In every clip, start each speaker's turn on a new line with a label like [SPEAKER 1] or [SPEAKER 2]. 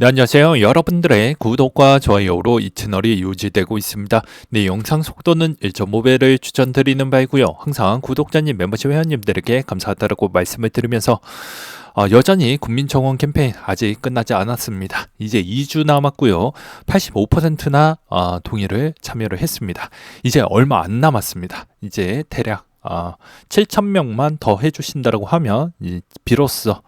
[SPEAKER 1] 네, 안녕하세요. 여러분들의 구독과 좋아요로 이 채널이 유지되고 있습니다. 네, 영상 속도는 1.5배를 추천드리는 바이고요. 항상 구독자님, 멤버십 회원님들에게 감사하다고 말씀을 드리면서 어, 여전히 국민청원 캠페인 아직 끝나지 않았습니다. 이제 2주 남았고요. 85%나 어, 동의를 참여를 했습니다. 이제 얼마 안 남았습니다. 이제 대략 어, 7천 명만 더 해주신다고 하면 이, 비로소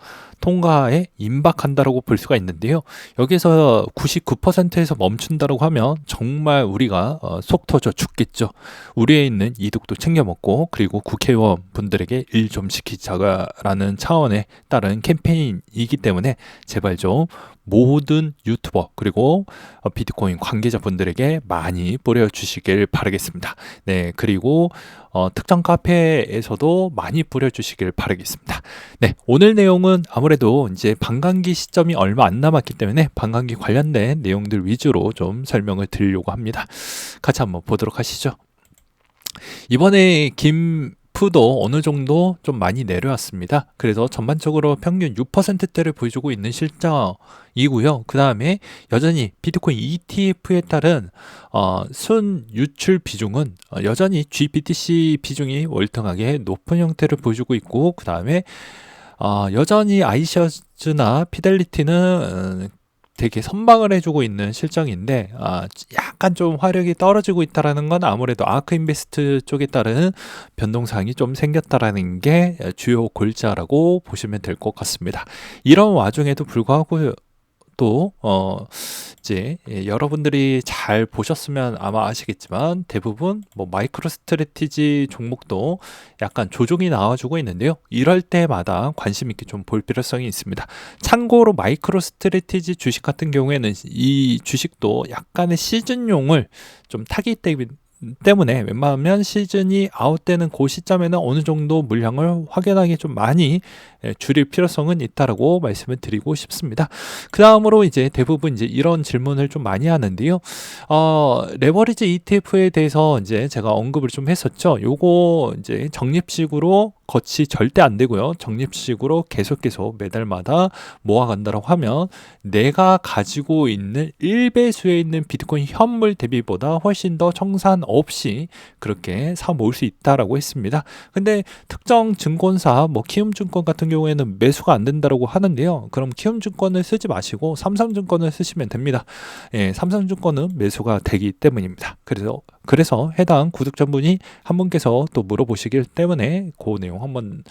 [SPEAKER 1] 통과에 임박한다라고 볼 수가 있는데요. 여기서 99%에서 멈춘다라고 하면 정말 우리가 어, 속 터져 죽겠죠. 우리에 있는 이득도 챙겨 먹고 그리고 국회의원 분들에게 일 좀 시키자라는 차원에 따른 캠페인이기 때문에 제발 좀 모든 유튜버 그리고 어, 비트코인 관계자 분들에게 많이 뿌려 주시길 바라겠습니다. 네, 그리고 어, 특정 카페에서도 많이 뿌려주시길 바라겠습니다. 네, 오늘 내용은 아무래도 이제 반감기 시점이 얼마 안 남았기 때문에 반감기 관련된 내용들 위주로 좀 설명을 드리려고 합니다. 같이 한번 보도록 하시죠. 이번에 김 F도 어느 정도 좀 많이 내려왔습니다. 그래서 전반적으로 평균 6%대를 보여주고 있는 실적이고요. 그 다음에 여전히 비트코인 ETF에 따른 어, 순 유출 비중은 어, 여전히 GBTC 비중이 월등하게 높은 형태를 보여주고 있고 그 다음에 어, 여전히 아이셔즈나 피델리티는 되게 선방을 해주고 있는 실정인데 아, 약간 좀 화력이 떨어지고 있다라는 건 아무래도 아크 인베스트 쪽에 따른 변동사항이 좀 생겼다라는 게 주요 골자라고 보시면 될 것 같습니다. 이런 와중에도 불구하고 또 어, 이제 예, 여러분들이 잘 보셨으면 아마 아시겠지만 대부분 뭐 마이크로 스트레티지 종목도 약간 조종이 나와주고 있는데요. 이럴 때마다 관심 있게 좀 볼 필요성이 있습니다. 참고로 마이크로 스트레티지 주식 같은 경우에는 이 주식도 약간의 시즌용을 좀 타기 때문에 때문에 웬만하면 시즌이 아웃되는 그 시점에는 어느 정도 물량을 확연하게 좀 많이 예, 줄일 필요성은 있다라고 말씀을 드리고 싶습니다. 그 다음으로 이제 대부분 이제 이런 질문을 좀 많이 하는데요. 어, 레버리지 ETF에 대해서 이제 제가 언급을 좀 했었죠. 요거 이제 적립식으로 거치 절대 안 되고요. 적립식으로 계속 계속 매달마다 모아간다고 하면 내가 가지고 있는 1배수에 있는 비트코인 현물 대비보다 훨씬 더 청산 없이 그렇게 사 모을 수 있다라고 했습니다. 근데 특정 증권사 뭐 키움증권 같은 경우에는 매수가 안 된다라고 하는데요. 그럼 키움증권을 쓰지 마시고 삼성증권을 쓰시면 됩니다. 예, 삼성증권은 매수가 되기 때문입니다. 그래서 그래서 해당 구독자분이 한 분께서 또 물어보시길 때문에 그 내용 한번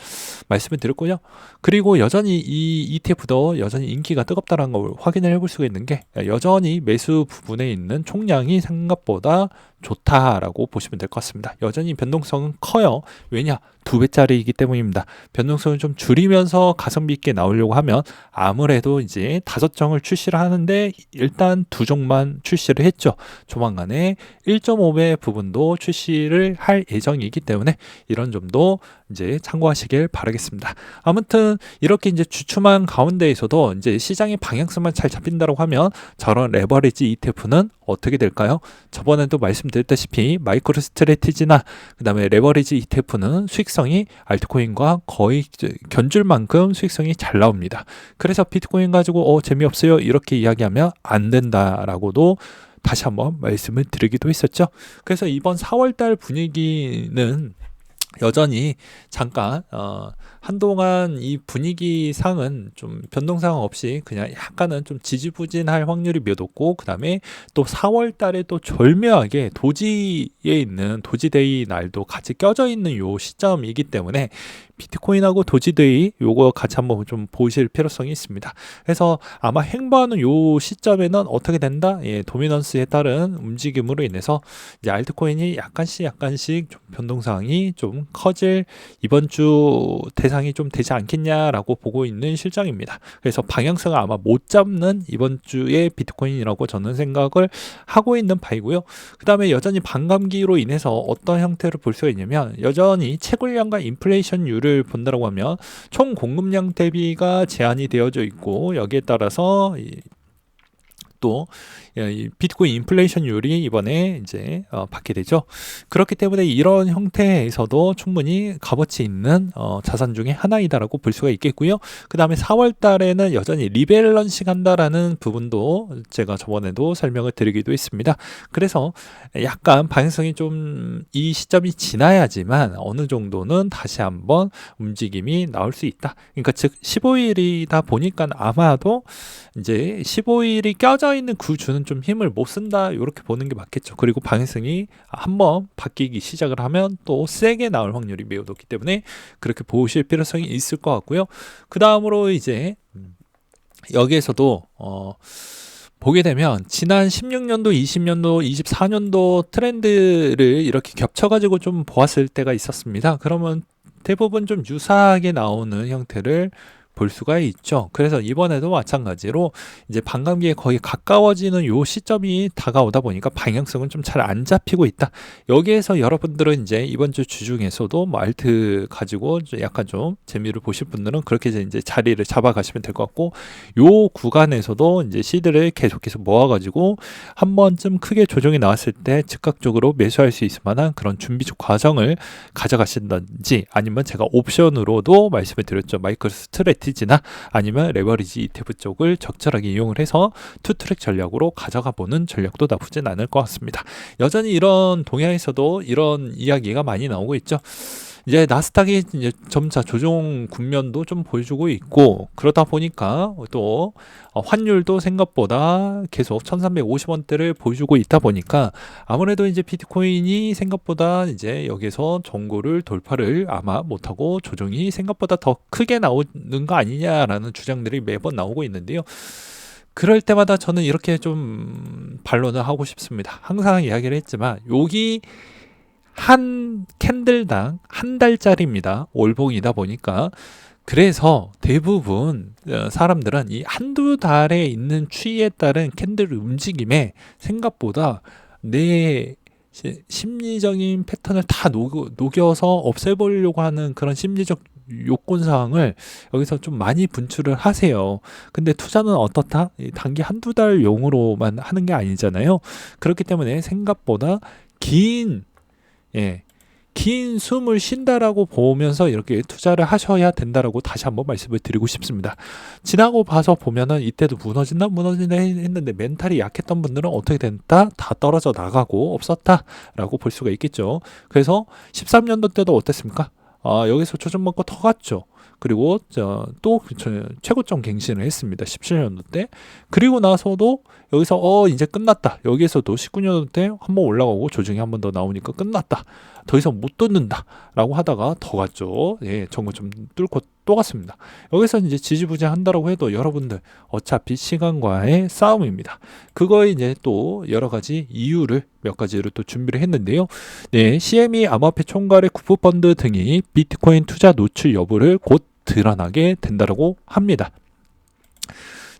[SPEAKER 1] 말씀을 드렸고요. 그리고 여전히 이 ETF도 여전히 인기가 뜨겁다는 걸 확인을 해볼 수가 있는 게 여전히 매수 부분에 있는 총량이 생각보다 좋다라고 보시면 될 것 같습니다. 여전히 변동성은 커요. 왜냐? 두 배짜리이기 때문입니다. 변동성을 좀 줄이면서 가성비 있게 나오려고 하면 아무래도 이제 다섯 정을 출시를 하는데 일단 두 종만 출시를 했죠. 조만간에 1.5배 부분도 출시를 할 예정이기 때문에 이런 점도 이제 참고하시길 바라겠습니다. 아무튼 이렇게 이제 주춤한 가운데에서도 이제 시장의 방향성만 잘 잡힌다고 하면 저런 레버리지 ETF는 어떻게 될까요? 저번에도 말씀드렸다시피 마이크로 스트레티지나 그다음에 레버리지 ETF는 수익성이 알트코인과 거의 견줄 만큼 수익성이 잘 나옵니다. 그래서 비트코인 가지고 어 재미없어요 이렇게 이야기하면 안 된다라고도 다시 한번 말씀을 드리기도 했었죠. 그래서 이번 4월달 분위기는 여전히 잠깐 어, 한동안 이 분위기 상은 좀 변동상 없이 그냥 약간은 좀 지지부진할 확률이 몇 높고 그다음에 또 4월 달에 또 절묘하게 도지에 있는 도지데이 날도 같이 껴져 있는 요 시점이기 때문에 비트코인하고 도지데이 요거 같이 한번 좀 보실 필요성이 있습니다. 그래서 아마 행보하는 요 시점에는 어떻게 된다? 예, 도미넌스에 따른 움직임으로 인해서 이제 알트코인이 약간씩 약간씩 좀 변동사항이 좀 커질 이번 주 대상이 좀 되지 않겠냐라고 보고 있는 실정입니다. 그래서 방향성을 아마 못 잡는 이번 주의 비트코인이라고 저는 생각을 하고 있는 바이고요. 그 다음에 여전히 반감기로 인해서 어떤 형태를 볼 수가 있냐면 여전히 채굴량과 인플레이션율을 수를 본다라고 하면 총 공급량 대비가 제한이 되어져 있고 여기에 따라서 또 예, 이 비트코인 인플레이션율이 이번에 이제 어, 받게 되죠. 그렇기 때문에 이런 형태에서도 충분히 값어치 있는 어, 자산 중에 하나이다라고 볼 수가 있겠고요. 그 다음에 4월 달에는 여전히 리밸런싱 한다라는 부분도 제가 저번에도 설명을 드리기도 했습니다. 그래서 약간 방향성이 좀 이 시점이 지나야지만 어느 정도는 다시 한번 움직임이 나올 수 있다. 그러니까 즉 15일이다 보니까 아마도 이제 15일이 껴져 있는 그 주는 좀 힘을 못 쓴다 이렇게 보는 게 맞겠죠. 그리고 방향성이 한번 바뀌기 시작을 하면 또 세게 나올 확률이 매우 높기 때문에 그렇게 보실 필요성이 있을 것 같고요. 그 다음으로 이제 여기에서도 어 보게 되면 지난 16년도, 20년도, 24년도 트렌드를 이렇게 겹쳐가지고 좀 보았을 때가 있었습니다. 그러면 대부분 좀 유사하게 나오는 형태를 볼 수가 있죠. 그래서 이번에도 마찬가지로 이제 반감기에 거의 가까워지는 요 시점이 다가오다 보니까 방향성은 좀 잘 안 잡히고 있다. 여기에서 여러분들은 이제 이번 주 주중에서도 뭐 알트 가지고 약간 좀 재미를 보실 분들은 그렇게 이제 자리를 잡아가시면 될 것 같고 요 구간에서도 이제 시드를 계속해서 모아가지고 한 번쯤 크게 조정이 나왔을 때 즉각적으로 매수할 수 있을 만한 그런 준비적 과정을 가져가신다든지 아니면 제가 옵션으로도 말씀을 드렸죠. 마이크로 스트레 스트레티지나 아니면 레버리지 ETF 쪽을 적절하게 이용을 해서 투트랙 전략으로 가져가 보는 전략도 나쁘진 않을 것 같습니다. 여전히 이런 동향에서도 이런 이야기가 많이 나오고 있죠. 이제 나스닥이 이제 점차 조정 국면도 좀 보여주고 있고 그러다 보니까 또 환율도 생각보다 계속 1350원대를 보여주고 있다 보니까 아무래도 이제 비트코인이 생각보다 이제 여기서 정고를 돌파를 아마 못하고 조정이 생각보다 더 크게 나오는 거 아니냐라는 주장들이 매번 나오고 있는데요. 그럴 때마다 저는 이렇게 좀 반론을 하고 싶습니다. 항상 이야기를 했지만 여기 한 캔들당 한 달짜리입니다. 월봉이다 보니까 그래서 대부분 어, 사람들은 이 한두 달에 있는 추이에 따른 캔들 움직임에 생각보다 내 심리적인 패턴을 다 녹, 여 서 없애보려고 하는 그런 심리적 요건 사항을 여기서 좀 많이 분출을 하세요. 근데 투자는 어떻다? 단기 한두 달 용으로만 하는 게 아니잖아요. 그렇기 때문에 생각보다 긴 예. 긴 숨을 쉰다라고 보면서 이렇게 투자를 하셔야 된다라고 다시 한번 말씀을 드리고 싶습니다. 지나고 봐서 보면은 이때도 무너진다 무너진다 했는데 멘탈이 약했던 분들은 어떻게 됐다? 다 떨어져 나가고 없었다라고 볼 수가 있겠죠. 그래서 13년도 때도 어땠습니까? 아, 여기서 조정 먹고 더 갔죠. 그리고 또 최고점 갱신을 했습니다. 17년도 때. 그리고 나서도 여기서 어 이제 끝났다. 여기에서도 19년도 때 한 번 올라가고 조정이 한 번 더 나오니까 끝났다. 더 이상 못 뚫는다라고 하다가 더 갔죠. 예, 정말 좀 뚫고 또 갔습니다. 여기서 이제 지지부진한다라고 해도 여러분들 어차피 시간과의 싸움입니다. 그거에 이제 또 여러 가지 이유를 몇 가지를 또 준비를 했는데요. 네, CME 암호화폐 총괄의 구프펀드 등이 비트코인 투자 노출 여부를 곧 드러나게 된다라고 합니다.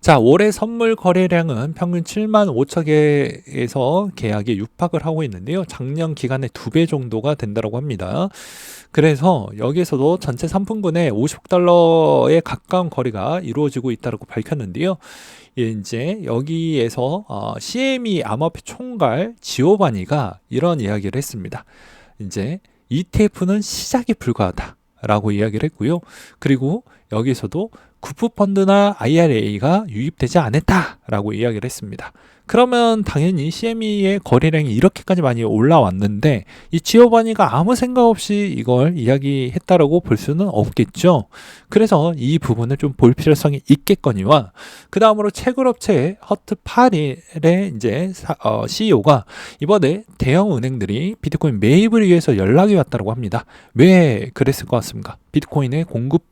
[SPEAKER 1] 자, 올해 선물 거래량은 평균 7만 5천 개에서 계약에 육박을 하고 있는데요. 작년 기간의 두 배 정도가 된다고 합니다. 그래서 여기에서도 전체 상품군의 50달러에 가까운 거래가 이루어지고 있다고 밝혔는데요. 이제 여기에서 어, CME 암호화폐 총괄 지오바니가 이런 이야기를 했습니다. 이제 ETF는 시작이 불가하다 라고 이야기를 했고요. 그리고 여기서도 구프펀드나 IRA가 유입되지 않았다라고 이야기를 했습니다. 그러면 당연히 CME의 거래량이 이렇게까지 많이 올라왔는데 이 지오바니가 아무 생각 없이 이걸 이야기했다라고 볼 수는 없겠죠. 그래서 이 부분을 좀 볼 필요성이 있겠거니와 그 다음으로 채굴업체 허트 파릴의 이제 어, CEO가 이번에 대형 은행들이 비트코인 매입을 위해서 연락이 왔다고 합니다. 왜 그랬을 것 같습니까? 비트코인의 공급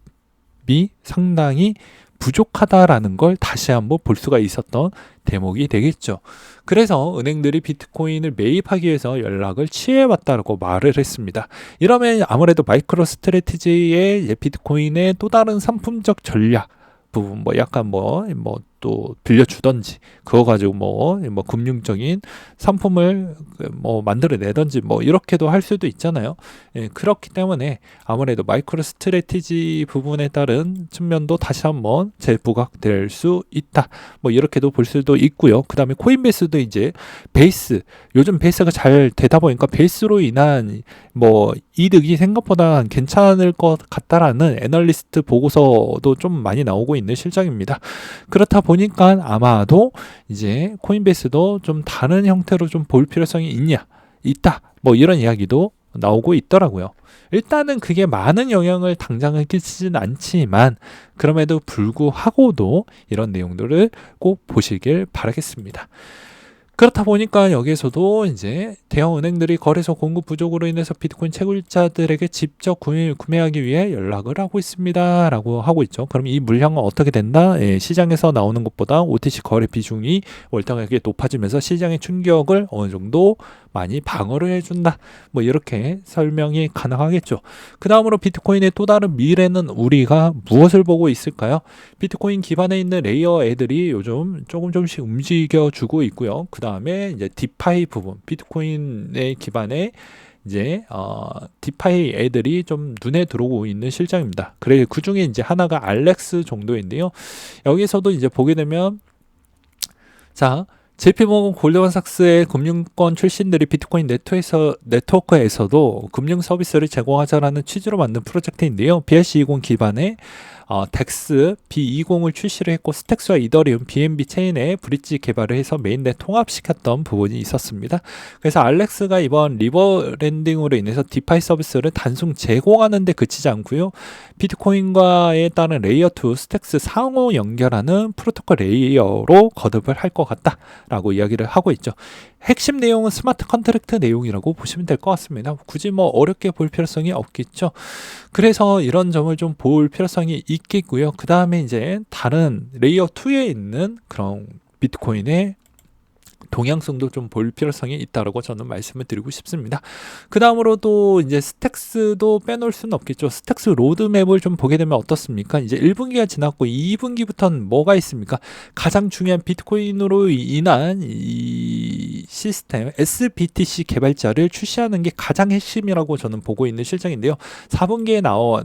[SPEAKER 1] 이 상당히 부족하다라는 걸 다시 한번 볼 수가 있었던 대목이 되겠죠. 그래서 은행들이 비트코인을 매입하기 위해서 연락을 취해왔다고 말을 했습니다. 이러면 아무래도 마이크로 스트레티지의 비트코인의 또 다른 상품적 전략 부분 뭐 약간 뭐, 뭐 또 빌려주던지 그거 가지고 뭐, 뭐 금융적인 상품을 뭐 만들어내던지 뭐 이렇게도 할 수도 있잖아요. 예, 그렇기 때문에 아무래도 마이크로 스트레티지 부분에 따른 측면도 다시 한번 재부각될 수 있다. 뭐 이렇게도 볼 수도 있고요. 그 다음에 코인베이스도 이제 베이스 요즘 베이스가 잘 되다 보니까 베이스로 인한 뭐 이득이 생각보다 괜찮을 것 같다라는 애널리스트 보고서도 좀 많이 나오고 있는 실정입니다. 그렇다 보니까 아마도 이제 코인베이스도 좀 다른 형태로 좀 볼 필요성이 있냐? 있다. 뭐 이런 이야기도 나오고 있더라고요. 일단은 그게 많은 영향을 당장은 끼치진 않지만 그럼에도 불구하고도 이런 내용들을 꼭 보시길 바라겠습니다. 그렇다 보니까 여기에서도 이제 대형 은행들이 거래소 공급 부족으로 인해서 비트코인 채굴자들에게 직접 구매, 구매하기 위해 연락을 하고 있습니다. 라고 하고 있죠. 그럼 이 물량은 어떻게 된다? 예, 시장에서 나오는 것보다 OTC 거래 비중이 월등하게 높아지면서 시장의 충격을 어느 정도 많이 방어를 해준다. 뭐 이렇게 설명이 가능하겠죠. 그 다음으로 비트코인의 또 다른 미래는 우리가 무엇을 보고 있을까요? 비트코인 기반에 있는 레이어 애들이 요즘 조금 조금씩 움직여 주고 있고요. 그 다음 에 이제 디파이 부분, 비트코인의 기반에 이제 어 디파이 애들이 좀 눈에 들어오고 있는 실정입니다. 그래 그 중에 이제 하나가 알렉스 정도인데요. 여기서도 이제 보게 되면 자 JP모건 골드만삭스의 금융권 출신들이 비트코인 네트워크에서, 네트워크에서도 금융 서비스를 제공하자라는 취지로 만든 프로젝트인데요. BRC20 기반의 어, 덱스 B20을 출시를 했고 스택스와 이더리움 BNB 체인에 브릿지 개발을 해서 메인넷 통합시켰던 부분이 있었습니다. 그래서 알렉스가 이번 리버랜딩으로 인해서 디파이 서비스를 단순 제공하는 데 그치지 않고요. 비트코인과에 따른 레이어 2 스택스 상호 연결하는 프로토콜 레이어로 거듭을 할 것 같다라고 이야기를 하고 있죠. 핵심 내용은 스마트 컨트랙트 내용이라고 보시면 될 것 같습니다. 굳이 뭐 어렵게 볼 필요성이 없겠죠. 그래서 이런 점을 좀 볼 필요성이 있 겠고요. 그 다음에 이제 다른 레이어 2에 있는 그런 비트코인의 동향성도 좀 볼 필요성이 있다라고 저는 말씀을 드리고 싶습니다. 그 다음으로 또 이제 스택스도 빼놓을 수는 없겠죠. 스택스 로드맵을 좀 보게 되면 어떻습니까? 이제 1분기가 지났고 2분기부터는 뭐가 있습니까? 가장 중요한 비트코인으로 인한 이 시스템 SBTC 개발자를 출시하는 게 가장 핵심이라고 저는 보고 있는 실정인데요. 4분기에 나오,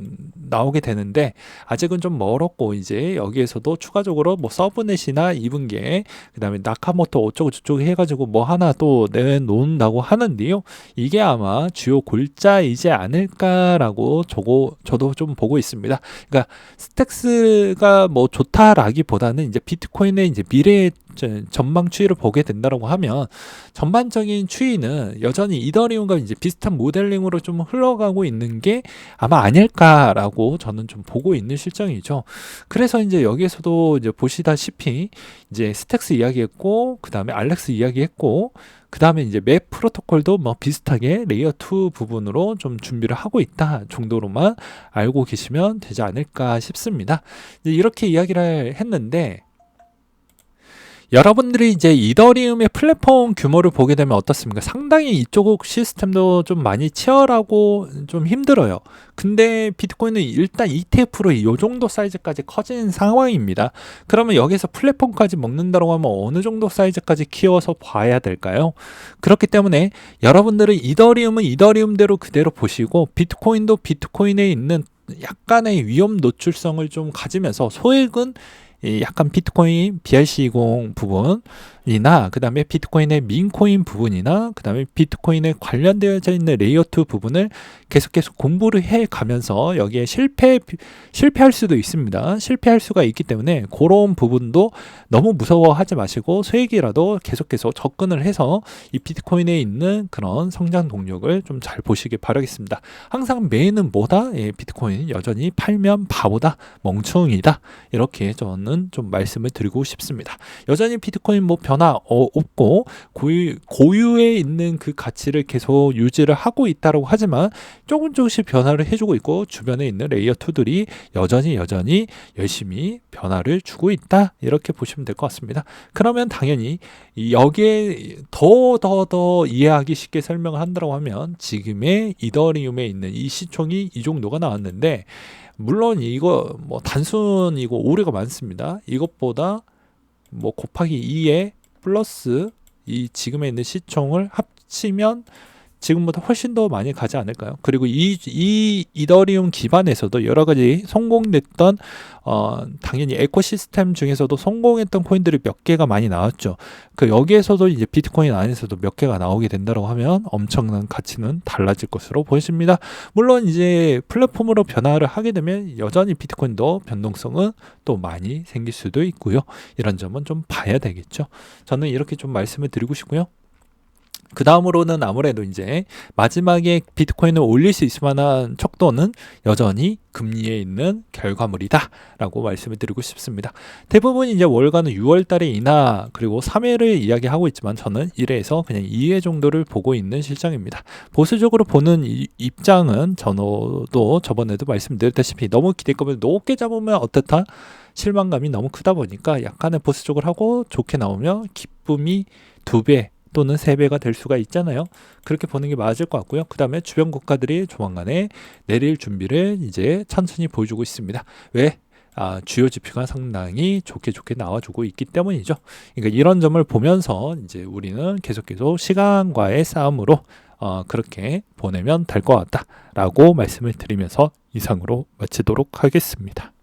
[SPEAKER 1] 나오게 되는데 아직은 좀 멀었고 이제 여기에서도 추가적으로 뭐 서브넷이나 2분기에 그 다음에 나카모토 어쩌고 저쩌고 쪽 해가지고 뭐 하나 또 내놓는다고 하는데요. 이게 아마 주요 골자이지 않을까라고 저거 저도 좀 보고 있습니다. 그러니까 스택스가 뭐 좋다라기보다는 이제 비트코인의 이제 미래 전망 추이를 보게 된다고 하면 전반적인 추이는 여전히 이더리움과 이제 비슷한 모델링으로 좀 흘러가고 있는 게 아마 아닐까라고 저는 좀 보고 있는 실정이죠. 그래서 이제 여기에서도 이제 보시다시피 이제 스택스 이야기했고 그 다음에 알렉스 이야기했고 그 다음에 이제 맵 프로토콜도 뭐 비슷하게 레이어 2 부분으로 좀 준비를 하고 있다 정도로만 알고 계시면 되지 않을까 싶습니다. 이렇게 이야기를 했는데 여러분들이 이제 이더리움의 플랫폼 규모를 보게 되면 어떻습니까? 상당히 이쪽 시스템도 좀 많이 치열하고 좀 힘들어요. 근데 비트코인은 일단 ETF로 이 정도 사이즈까지 커진 상황입니다. 그러면 여기서 플랫폼까지 먹는다고 하면 어느 정도 사이즈까지 키워서 봐야 될까요? 그렇기 때문에 여러분들은 이더리움은 이더리움대로 그대로 보시고 비트코인도 비트코인에 있는 약간의 위험 노출성을 좀 가지면서 소액은 약간 비트코인 BRC20 부분이나 그 다음에 비트코인의 민코인 부분이나 그 다음에 비트코인에 관련되어져 있는 레이어 2 부분을 계속 계속 공부를 해 가면서 여기에 실패 실패할 수도 있습니다. 실패할 수가 있기 때문에 그런 부분도 너무 무서워하지 마시고 수익이라도 계속 계속 접근을 해서 이 비트코인에 있는 그런 성장 동력을 좀 잘 보시길 바라겠습니다. 항상 메인은 뭐다? 예, 비트코인 여전히 팔면 바보다 멍충이다 이렇게 저는 저는 좀 말씀을 드리고 싶습니다. 여전히 비트코인 뭐 변화 어, 없고 고유, 고유에 있는 그 가치를 계속 유지를 하고 있다라고 하지만 조금 조금씩 변화를 해주고 있고 주변에 있는 레이어 2들이 여전히 여전히 열심히 변화를 주고 있다 이렇게 보시면 될 것 같습니다. 그러면 당연히 여기에 더 더 더 이해하기 쉽게 설명을 한다고 하면 지금의 이더리움에 있는 이 시총이 이 정도가 나왔는데 물론 이거 뭐 단순이고 오류가 많습니다. 이것보다 뭐 곱하기 2에 플러스 이 지금에 있는 시총을 합치면 지금보다 훨씬 더 많이 가지 않을까요? 그리고 이, 이 이더리움 기반에서도 여러 가지 성공됐던 어, 당연히 에코시스템 중에서도 성공했던 코인들이 몇 개가 많이 나왔죠. 그 여기에서도 이제 비트코인 안에서도 몇 개가 나오게 된다고 하면 엄청난 가치는 달라질 것으로 보여집니다. 물론 이제 플랫폼으로 변화를 하게 되면 여전히 비트코인도 변동성은 또 많이 생길 수도 있고요. 이런 점은 좀 봐야 되겠죠. 저는 이렇게 좀 말씀을 드리고 싶고요. 그 다음으로는 아무래도 이제 마지막에 비트코인을 올릴 수 있을 만한 척도는 여전히 금리에 있는 결과물이다 라고 말씀을 드리고 싶습니다. 대부분 이제 월가는 6월 달에 인하 그리고 3회를 이야기하고 있지만 저는 1회에서 그냥 2회 정도를 보고 있는 실정입니다. 보수적으로 보는 이, 입장은 저도 저번에도 말씀드렸다시피 너무 기대감을 높게 잡으면 어떻다? 실망감이 너무 크다 보니까 약간의 보수적으로 하고 좋게 나오면 기쁨이 두 배 또는 세 배가 될 수가 있잖아요. 그렇게 보는 게 맞을 것 같고요. 그 다음에 주변 국가들이 조만간에 내릴 준비를 이제 천천히 보여주고 있습니다. 왜? 아, 주요 지표가 상당히 좋게 좋게 나와주고 있기 때문이죠. 그러니까 이런 점을 보면서 이제 우리는 계속 계속 시간과의 싸움으로 어, 그렇게 보내면 될 것 같다라고 말씀을 드리면서 이상으로 마치도록 하겠습니다.